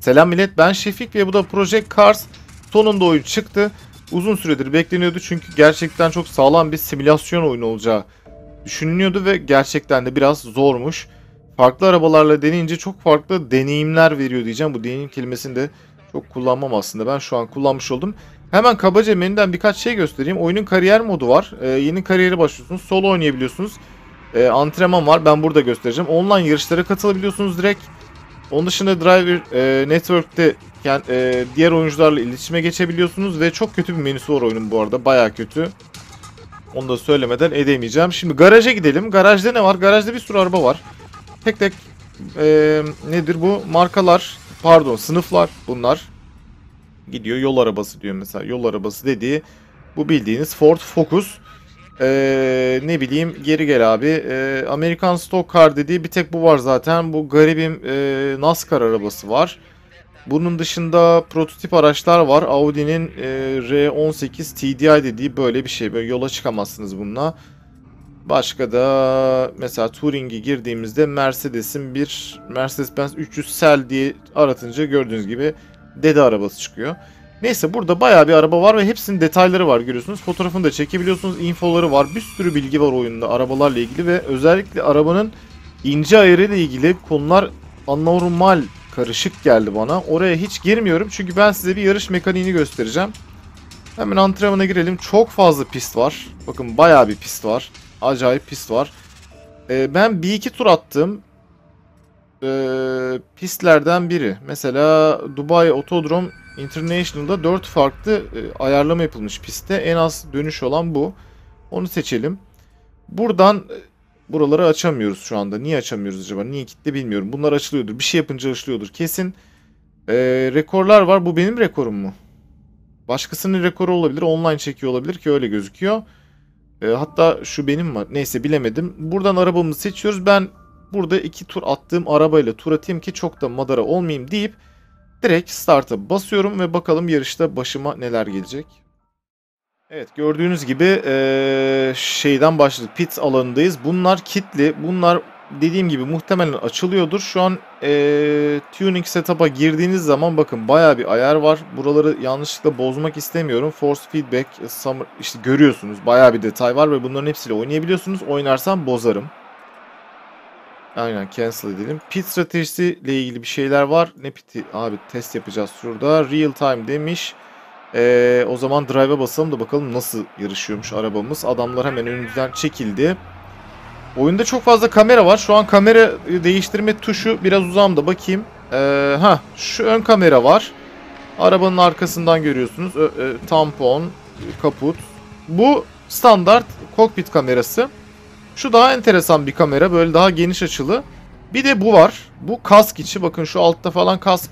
Selam millet ben Şefik ve bu da Project Cars. Sonunda oyun çıktı. Uzun süredir bekleniyordu çünkü gerçekten çok sağlam bir simülasyon oyunu olacağı düşünülüyordu ve gerçekten de biraz zormuş. Farklı arabalarla deneyince çok farklı deneyimler veriyor diyeceğim. Bu deneyim kelimesini de çok kullanmam aslında. Ben şu an kullanmış oldum. Hemen kabaca menüden birkaç şey göstereyim. Oyunun kariyer modu var. Ee, yeni kariyeri başlıyorsunuz. Solo oynayabiliyorsunuz. Ee, antrenman var. Ben burada göstereceğim. Online yarışlara katılabiliyorsunuz direkt. Onun dışında Driver e, Network'te yani, e, diğer oyuncularla iletişime geçebiliyorsunuz ve çok kötü bir menüsü var oyunun bu arada. Baya kötü. Onu da söylemeden edemeyeceğim. Şimdi garaja gidelim. Garajda ne var? Garajda bir sürü araba var. Tek tek e, nedir bu? Markalar, pardon sınıflar bunlar. Gidiyor yol arabası diyor mesela. Yol arabası dediği bu bildiğiniz Ford Focus. Ee, ne bileyim geri gel abi. Ee, Amerikan Stock Car dediği bir tek bu var zaten. Bu garibim e, NASCAR arabası var. Bunun dışında prototip araçlar var. Audi'nin e, R18 TDI dediği böyle bir şey. Böyle yola çıkamazsınız bununla. Başka da mesela Touring'e girdiğimizde Mercedes'in bir Mercedes-Benz 300 Cell diye aratınca gördüğünüz gibi dede arabası çıkıyor. Neyse burada bayağı bir araba var ve hepsinin detayları var görüyorsunuz. Fotoğrafını da çekebiliyorsunuz. Infoları var. Bir sürü bilgi var oyunda arabalarla ilgili ve özellikle arabanın ince ayarı ile ilgili konular anormal karışık geldi bana. Oraya hiç girmiyorum çünkü ben size bir yarış mekaniğini göstereceğim. Hemen antrenmana girelim. Çok fazla pist var. Bakın bayağı bir pist var. Acayip pist var. Ee, ben bir iki tur attım. Ee, pistlerden biri. Mesela Dubai Otodrome International'da 4 farklı e, ayarlama yapılmış pistte. En az dönüş olan bu. Onu seçelim. Buradan e, buraları açamıyoruz şu anda. Niye açamıyoruz acaba? Niye kitle bilmiyorum. Bunlar açılıyordur. Bir şey yapınca açılıyordur. Kesin. Ee, rekorlar var. Bu benim rekorum mu? Başkasının rekoru olabilir. Online çekiyor olabilir ki öyle gözüküyor. Ee, hatta şu benim var. Neyse bilemedim. Buradan arabamızı seçiyoruz. Ben burada iki tur attığım arabayla tur atayım ki çok da madara olmayayım deyip direkt start'a basıyorum ve bakalım yarışta başıma neler gelecek. Evet gördüğünüz gibi ee, şeyden başladık. Pit alanındayız. Bunlar kitli. Bunlar dediğim gibi muhtemelen açılıyordur. Şu an ee, tuning setup'a girdiğiniz zaman bakın baya bir ayar var. Buraları yanlışlıkla bozmak istemiyorum. Force feedback, summer, işte görüyorsunuz baya bir detay var ve bunların hepsiyle oynayabiliyorsunuz. Oynarsam bozarım. Aynen cancel edelim. Pit stratejisi ile ilgili bir şeyler var. Ne piti? Abi test yapacağız şurada. Real time demiş. Ee, o zaman drive'a basalım da bakalım nasıl yarışıyormuş arabamız. Adamlar hemen önümüzden çekildi. Oyunda çok fazla kamera var. Şu an kamera değiştirme tuşu biraz uzamda. Bakayım. Ee, ha, şu ön kamera var. Arabanın arkasından görüyorsunuz. Ö, tampon, kaput. Bu standart kokpit kamerası. Şu daha enteresan bir kamera. Böyle daha geniş açılı. Bir de bu var. Bu kask içi. Bakın şu altta falan kask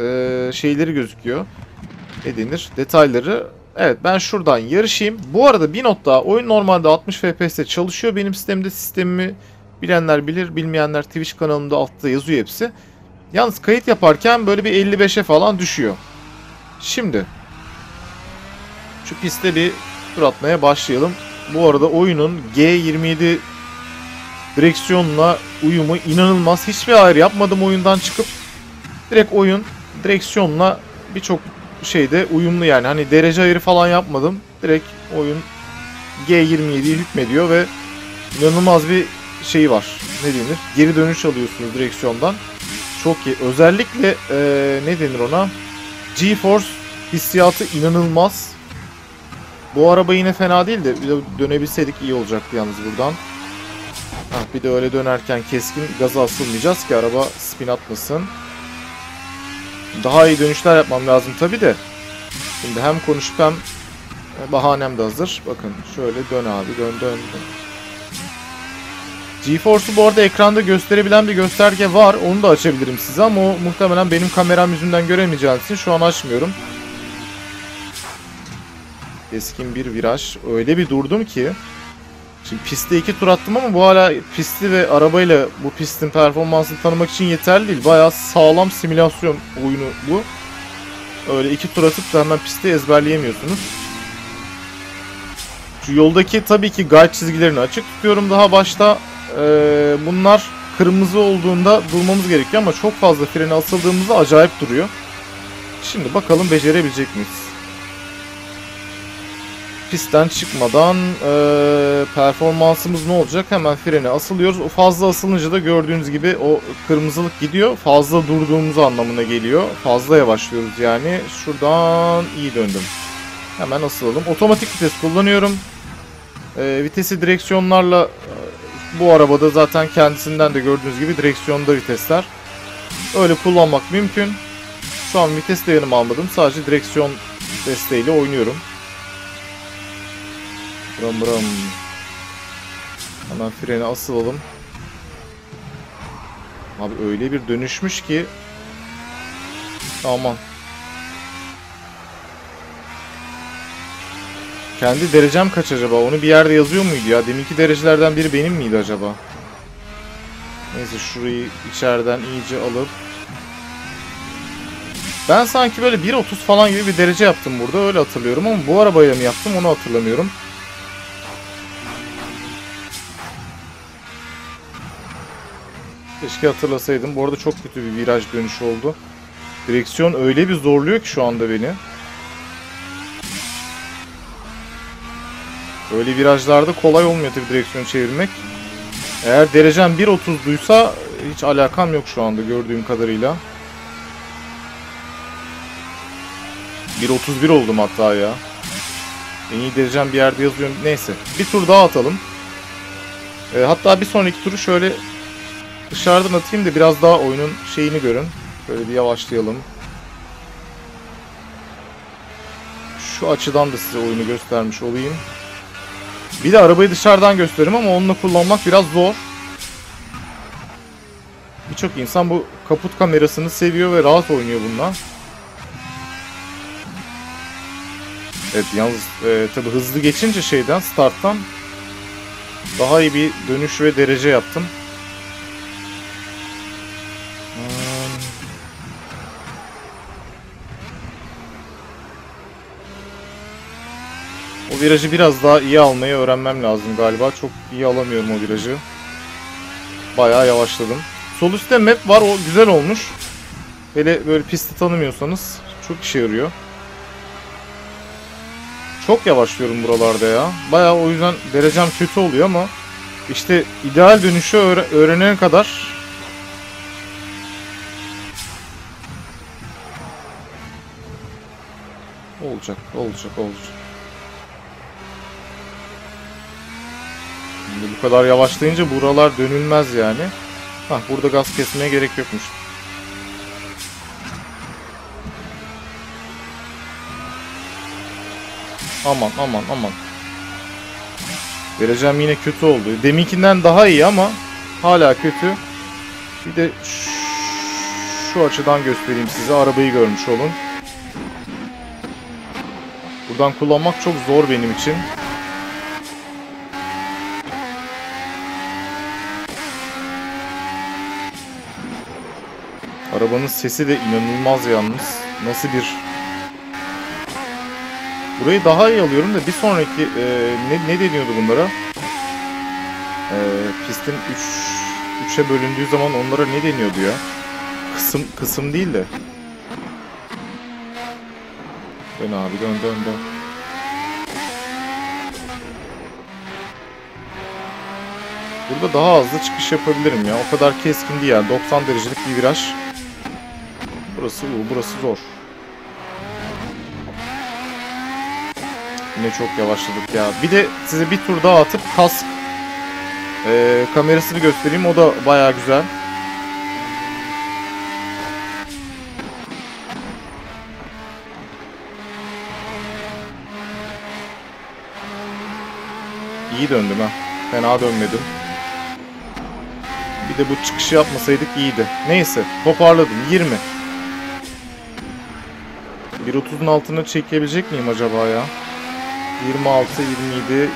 e, şeyleri gözüküyor. Ne denir? Detayları. Evet ben şuradan yarışayım. Bu arada bir not daha. Oyun normalde 60 FPS'te çalışıyor. Benim sistemde sistemimi bilenler bilir. Bilmeyenler Twitch kanalımda altta yazıyor hepsi. Yalnız kayıt yaparken böyle bir 55'e falan düşüyor. Şimdi. Şu piste bir tur atmaya başlayalım. Bu arada oyunun G27 direksiyonla uyumu inanılmaz. Hiçbir ayar yapmadım oyundan çıkıp. Direkt oyun direksiyonla birçok şeyde uyumlu yani. Hani derece ayarı falan yapmadım. Direkt oyun G27'yi hükmediyor ve inanılmaz bir şey var. Ne denir? Geri dönüş alıyorsunuz direksiyondan. Çok iyi. Özellikle ee, ne denir ona? GeForce hissiyatı inanılmaz. Bu araba yine fena değil de bir de dönebilseydik iyi olacaktı yalnız buradan. Hah, bir de öyle dönerken keskin gaza asılmayacağız ki araba spin atmasın. Daha iyi dönüşler yapmam lazım tabi de. Şimdi hem konuşup hem bahanem de hazır. Bakın şöyle dön abi dön dön dön. GeForce'u bu arada ekranda gösterebilen bir gösterge var. Onu da açabilirim size ama o muhtemelen benim kameram yüzünden göremeyeceğiniz için şu an açmıyorum. Keskin bir viraj. Öyle bir durdum ki. Şimdi pistte iki tur attım ama bu hala pisti ve arabayla bu pistin performansını tanımak için yeterli değil. Bayağı sağlam simülasyon oyunu bu. Öyle iki tur atıp da hemen pisti ezberleyemiyorsunuz. Şu yoldaki tabii ki guide çizgilerini açık tutuyorum daha başta. Ee, bunlar kırmızı olduğunda durmamız gerekiyor ama çok fazla frene asıldığımızda acayip duruyor. Şimdi bakalım becerebilecek miyiz? Pistten çıkmadan eee, performansımız ne olacak? Hemen frene asılıyoruz. O fazla asılınca da gördüğünüz gibi o kırmızılık gidiyor. Fazla durduğumuz anlamına geliyor. Fazla yavaşlıyoruz yani. Şuradan iyi döndüm. Hemen asılalım. Otomatik vites kullanıyorum. Eee, vitesi direksiyonlarla e, bu arabada zaten kendisinden de gördüğünüz gibi direksiyonda vitesler. Öyle kullanmak mümkün. Şu an vites de yanıma almadım. Sadece direksiyon desteğiyle oynuyorum. Bram bram. Hemen frene asılalım. Abi öyle bir dönüşmüş ki. Aman. Kendi derecem kaç acaba? Onu bir yerde yazıyor muydu ya? Deminki derecelerden biri benim miydi acaba? Neyse şurayı içeriden iyice alıp ben sanki böyle 1.30 falan gibi bir derece yaptım burada öyle hatırlıyorum ama bu arabayla mı yaptım onu hatırlamıyorum. Keşke hatırlasaydım. Bu arada çok kötü bir viraj dönüşü oldu. Direksiyon öyle bir zorluyor ki şu anda beni. Böyle virajlarda kolay olmuyor tabii direksiyon çevirmek. Eğer derecem 1.30'duysa hiç alakam yok şu anda gördüğüm kadarıyla. 1.31 oldum hatta ya. En iyi derecem bir yerde yazıyor. Neyse. Bir tur daha atalım. Ee, hatta bir sonraki turu şöyle dışarıdan atayım da biraz daha oyunun şeyini görün. Böyle bir yavaşlayalım. Şu açıdan da size oyunu göstermiş olayım. Bir de arabayı dışarıdan gösteririm ama onunla kullanmak biraz zor. Birçok insan bu kaput kamerasını seviyor ve rahat oynuyor bununla. Evet yalnız e, tabi hızlı geçince şeyden starttan daha iyi bir dönüş ve derece yaptım. O virajı biraz daha iyi almayı öğrenmem lazım galiba. Çok iyi alamıyorum o virajı. Bayağı yavaşladım. Sol üstte map var o güzel olmuş. Hele böyle pisti tanımıyorsanız çok işe yarıyor. Çok yavaşlıyorum buralarda ya. Bayağı o yüzden derecem kötü oluyor ama işte ideal dönüşü öğre- öğrenene kadar olacak, olacak, olacak. Şimdi bu kadar yavaşlayınca buralar dönülmez yani. Hah burada gaz kesmeye gerek yokmuş. Aman aman aman. Derecem yine kötü oldu. Deminkinden daha iyi ama hala kötü. Bir de şu açıdan göstereyim size. Arabayı görmüş olun. Buradan kullanmak çok zor benim için. Arabanın sesi de inanılmaz yalnız. Nasıl bir Burayı daha iyi alıyorum da bir sonraki e, ne, ne deniyordu bunlara? E, pistin 3 3'e bölündüğü zaman onlara ne deniyordu ya? Kısım kısım değil de. Dön abi dön dön dön. Burada daha hızlı çıkış yapabilirim ya. O kadar keskin değil yani. 90 derecelik bir viraj. Burası burası zor. Yine çok yavaşladık ya. Bir de size bir tur daha atıp kask e, kamerasını göstereyim. O da baya güzel. İyi döndüm ha. Fena dönmedim. De bu çıkışı yapmasaydık iyiydi. Neyse toparladım. 20. 1.30'un altına çekebilecek miyim acaba ya? 26, 27,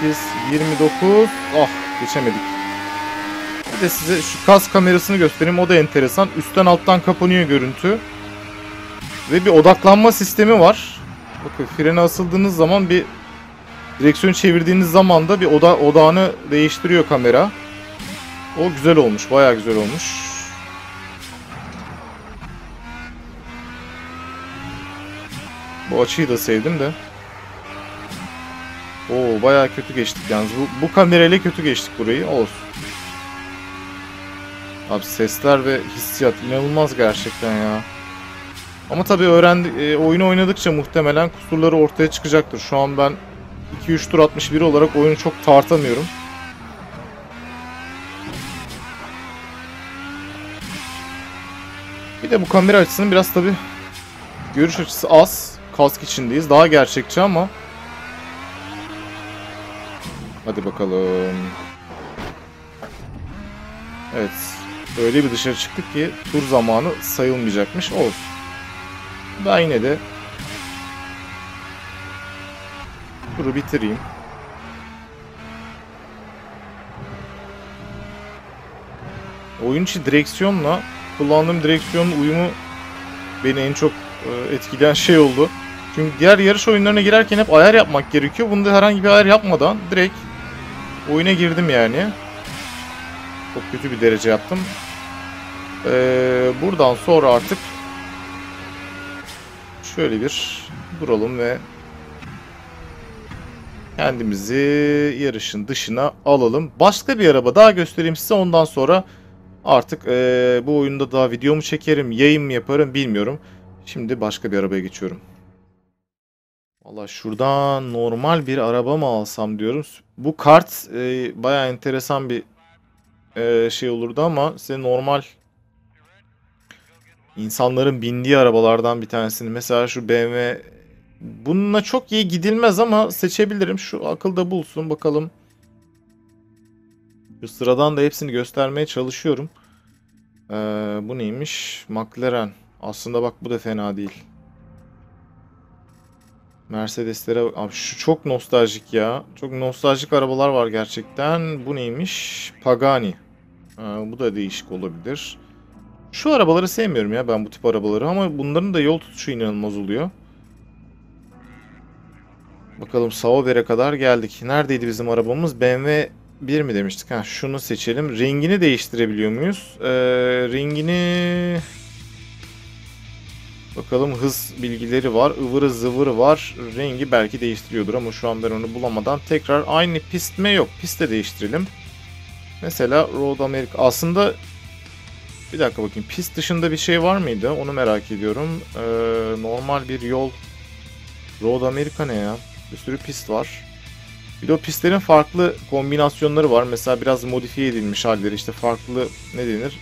28, 29. Ah geçemedik. Bir de size şu kas kamerasını göstereyim. O da enteresan. Üstten alttan kapanıyor görüntü. Ve bir odaklanma sistemi var. Bakın frene asıldığınız zaman bir direksiyon çevirdiğiniz zaman da bir oda odağını değiştiriyor kamera. O güzel olmuş. Bayağı güzel olmuş. Bu açıyı da sevdim de. Oo bayağı kötü geçtik yalnız. Bu, bu kamerayla kötü geçtik burayı. Olsun. Abi sesler ve hissiyat inanılmaz gerçekten ya. Ama tabii öğrendi e, oyunu oynadıkça muhtemelen kusurları ortaya çıkacaktır. Şu an ben 2-3 tur atmış biri olarak oyunu çok tartamıyorum. Bir de bu kamera açısının biraz tabii görüş açısı az. Kask içindeyiz. Daha gerçekçi ama Hadi bakalım. Evet. Öyle bir dışarı çıktık ki tur zamanı sayılmayacakmış. Olsun. Ben yine de turu bitireyim. Oyun içi direksiyonla kullandığım direksiyonun uyumu beni en çok e, etkileyen şey oldu. Çünkü diğer yarış oyunlarına girerken hep ayar yapmak gerekiyor. Bunda herhangi bir ayar yapmadan direkt oyuna girdim yani. Çok kötü bir derece yaptım. Ee, buradan sonra artık şöyle bir duralım ve kendimizi yarışın dışına alalım. Başka bir araba daha göstereyim size ondan sonra artık ee, bu oyunda daha videomu çekerim, yayın mı yaparım bilmiyorum. Şimdi başka bir arabaya geçiyorum. Valla şuradan normal bir araba mı alsam diyorum. Bu kart e, baya enteresan bir e, şey olurdu ama size normal insanların bindiği arabalardan bir tanesini. Mesela şu BMW bununla çok iyi gidilmez ama seçebilirim. Şu akılda bulsun bakalım. Şu sıradan da hepsini göstermeye çalışıyorum. Ee, bu neymiş? McLaren. Aslında bak bu da fena değil. Mercedeslere abi şu çok nostaljik ya. Çok nostaljik arabalar var gerçekten. Bu neymiş? Pagani. Ha, bu da değişik olabilir. Şu arabaları sevmiyorum ya ben bu tip arabaları ama bunların da yol tutuşu inanılmaz oluyor. Bakalım Sauber'e kadar geldik. Neredeydi bizim arabamız? BMW 1 mi demiştik? Ha, şunu seçelim. Rengini değiştirebiliyor muyuz? Ee, rengini Bakalım hız bilgileri var. ıvırı zıvırı var. Rengi belki değiştiriyordur ama şu an ben onu bulamadan tekrar aynı pist mi? Yok. Pist de değiştirelim. Mesela Road America. Aslında bir dakika bakayım. Pist dışında bir şey var mıydı? Onu merak ediyorum. Ee, normal bir yol. Road America ne ya? Bir sürü pist var. Bir de o pistlerin farklı kombinasyonları var. Mesela biraz modifiye edilmiş halleri. işte farklı ne denir?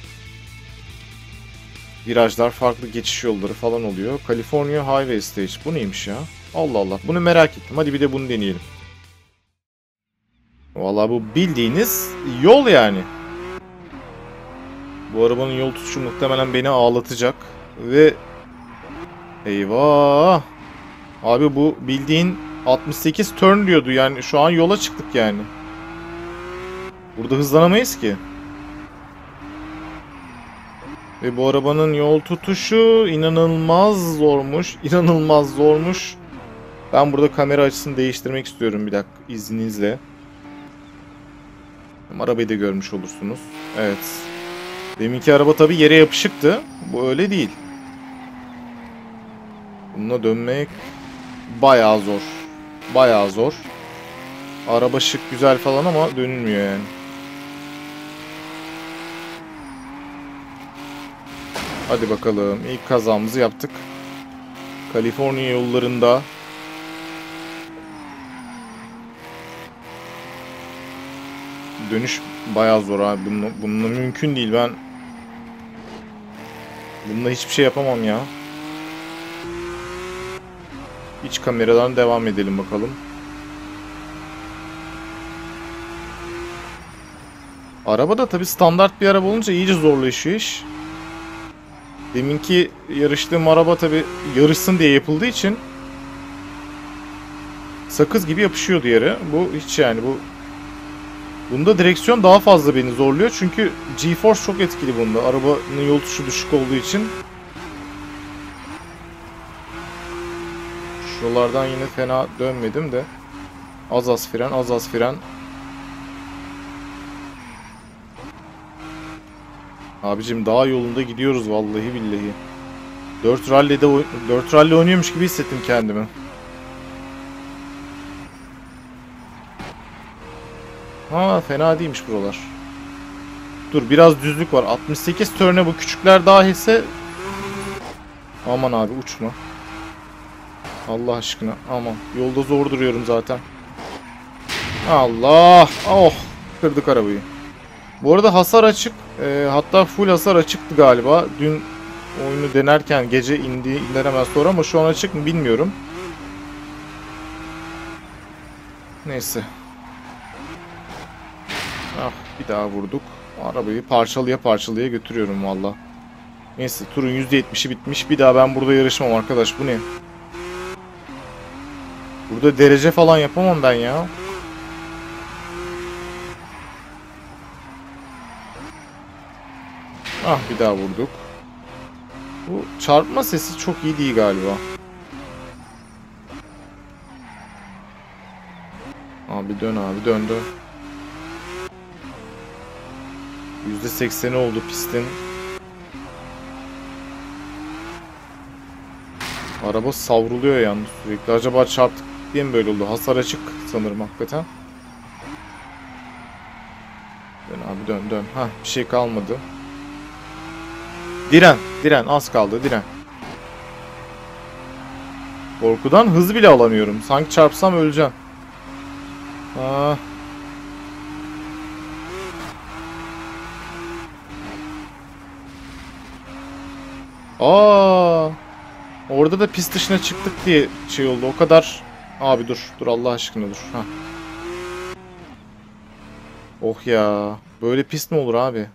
virajlar, farklı geçiş yolları falan oluyor. California Highway Stage. Bu neymiş ya? Allah Allah. Bunu merak ettim. Hadi bir de bunu deneyelim. Vallahi bu bildiğiniz yol yani. Bu arabanın yol tutuşu muhtemelen beni ağlatacak. Ve eyvah. Abi bu bildiğin 68 turn diyordu yani şu an yola çıktık yani. Burada hızlanamayız ki. Ve bu arabanın yol tutuşu inanılmaz zormuş. İnanılmaz zormuş. Ben burada kamera açısını değiştirmek istiyorum bir dakika izninizle. Arabayı da görmüş olursunuz. Evet. Deminki araba tabi yere yapışıktı. Bu öyle değil. Bununla dönmek bayağı zor. Bayağı zor. Araba şık güzel falan ama dönülmüyor yani. Hadi bakalım. İlk kazamızı yaptık. Kaliforniya yollarında. Dönüş bayağı zor abi. Bununla, bununla mümkün değil. Ben bununla hiçbir şey yapamam ya. İç kameradan devam edelim bakalım. Araba da tabi standart bir araba olunca iyice zorlaşıyor iş. Deminki yarıştığım araba tabi yarışsın diye yapıldığı için sakız gibi yapışıyordu yere. Bu hiç yani bu Bunda direksiyon daha fazla beni zorluyor çünkü G-Force çok etkili bunda. Arabanın yol tuşu düşük olduğu için. Şuralardan yine fena dönmedim de. Az az fren, az az fren. Abicim daha yolunda gidiyoruz vallahi billahi. 4 rally'de oy- 4 rally oynuyormuş gibi hissettim kendimi. Ha fena değilmiş buralar. Dur biraz düzlük var. 68 turne bu küçükler dahilse Aman abi uçma. Allah aşkına aman. Yolda zor duruyorum zaten. Allah. Oh. Kırdık arabayı. Bu arada hasar açık. Ee, hatta full hasar açıktı galiba. Dün oyunu denerken gece indi indiler hemen sonra ama şu an açık mı bilmiyorum. Neyse. Ah bir daha vurduk. Arabayı parçalıya parçalıya götürüyorum valla. Neyse turun %70'i bitmiş. Bir daha ben burada yarışmam arkadaş. Bu ne? Burada derece falan yapamam ben ya. Ah bir daha vurduk. Bu çarpma sesi çok iyi değil galiba. Abi dön abi dön dön. %80'i oldu pistin. Araba savruluyor yalnız sürekli. Acaba çarptık diye böyle oldu? Hasar açık sanırım hakikaten. Dön abi dön dön. Hah bir şey kalmadı. Diren. Diren. Az kaldı. Diren. Korkudan hız bile alamıyorum. Sanki çarpsam öleceğim. Ah. Aa. Orada da pist dışına çıktık diye şey oldu. O kadar... Abi dur. Dur Allah aşkına dur. Hah. Oh ya. Böyle pist mi olur abi?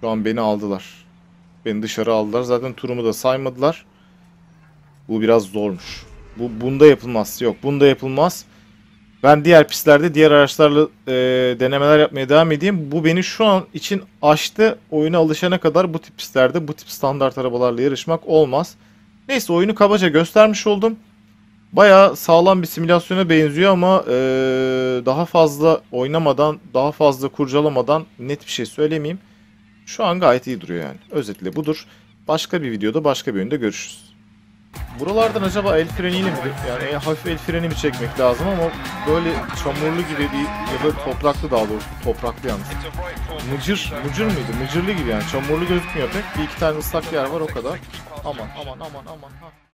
Şu an beni aldılar. Beni dışarı aldılar. Zaten turumu da saymadılar. Bu biraz zormuş. Bu bunda yapılmaz. Yok bunda yapılmaz. Ben diğer pistlerde diğer araçlarla e, denemeler yapmaya devam edeyim. Bu beni şu an için aştı. Oyuna alışana kadar bu tip pistlerde bu tip standart arabalarla yarışmak olmaz. Neyse oyunu kabaca göstermiş oldum. Baya sağlam bir simülasyona benziyor ama e, daha fazla oynamadan, daha fazla kurcalamadan net bir şey söylemeyeyim. Şu an gayet iyi duruyor yani. Özetle budur. Başka bir videoda başka bir oyunda görüşürüz. Buralardan acaba el freniyle mi yani hafif el freni mi çekmek lazım ama böyle çamurlu gibi bir ya da topraklı daha doğrusu topraklı yalnız. Mıcır, mıcır mıydı? Mıcırlı gibi yani çamurlu gözükmüyor pek. Bir iki tane ıslak yer var o kadar. Aman aman aman aman.